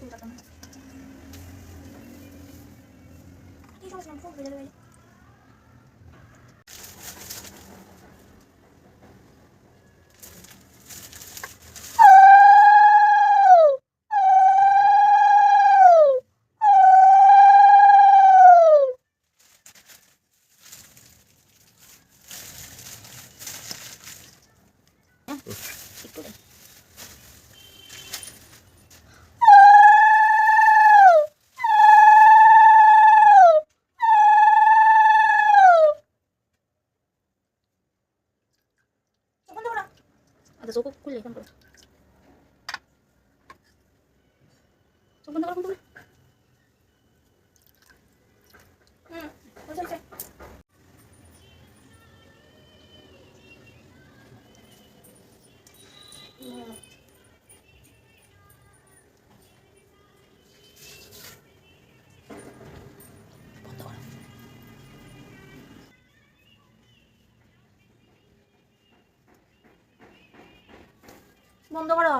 Thank you. 这里先到 বন্ধ করো।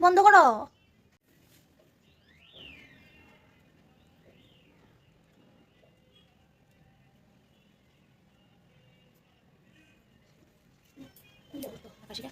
বন্ধ করো। ঠিক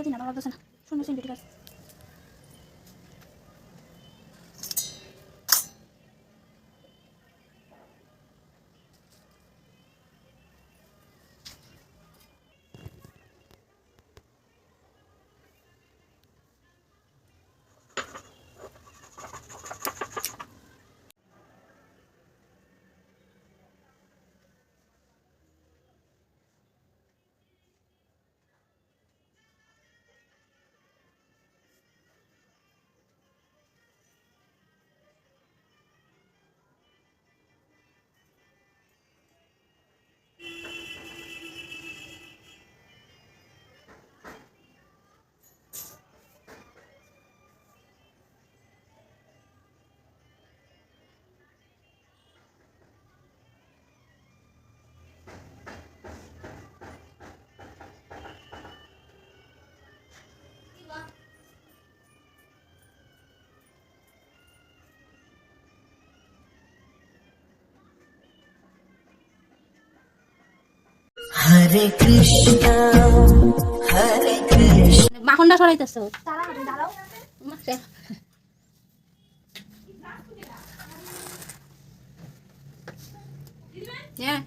আছে না আমার লাগতেছে না। শুনবি ঠিক আছে Hare Krishna, Hare Krishna. মাখনটা সরাইতেছো। হ্যাঁ।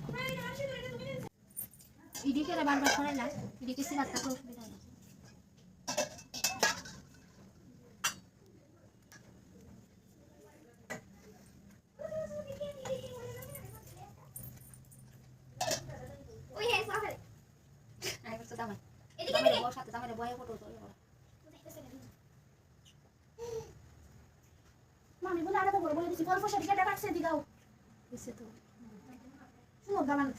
এদিকে বারবার সরাই না এদিকে সিলার করে বলে দিছি গল্প শেষ কেটে দিগাও বুঝছে তো। শুনো দাঁড়ান।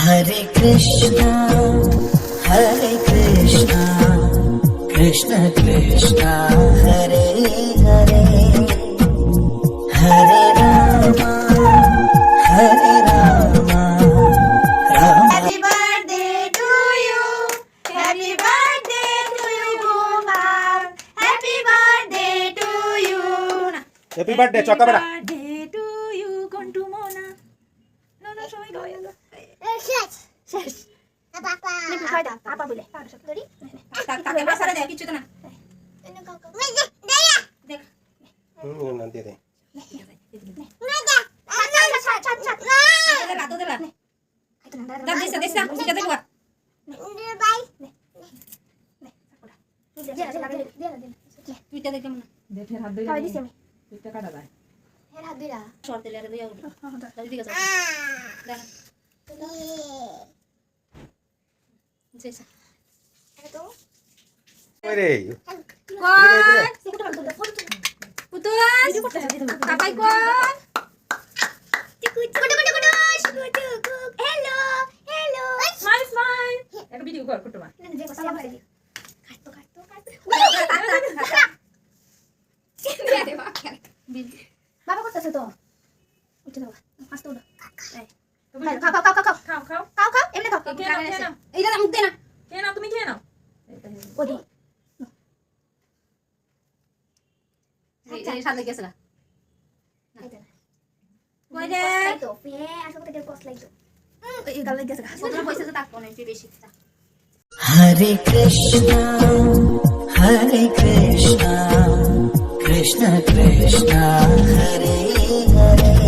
Hare Krishna, Hare Krishna, Krishna Krishna Hare Hare. Hare Rama Hare Rama. Ram happy birthday to you happy birthday to you Gopal happy birthday to you happy birthday চকা হুম না দিয়ে দে রে করতেছে। কাকাই কোন? কুটু, কুটু, কুটু, কুটু, কুটু, hello, hello. স্মাইল স্মাইল একটা ভিডিও কর না, দেখো, সালাম করে দিও। কাটতো, কাটতো, কাটতো। বাবা। করতেছে তো উঠে দাও আস্তে উঠো তো খাও খাও খাও খাও খাও খাও খাও খাও খাও এমনি খাও খেয়ে নাও খেয়ে নাও এইটা দাম দে না খেয়ে নাও তুমি খেয়ে নাও সাদা গেছে না। কইরে তো গেছে না হরে কৃষ্ণ হরে কৃষ্ণ কৃষ্ণ কৃষ্ণ হরে হরে।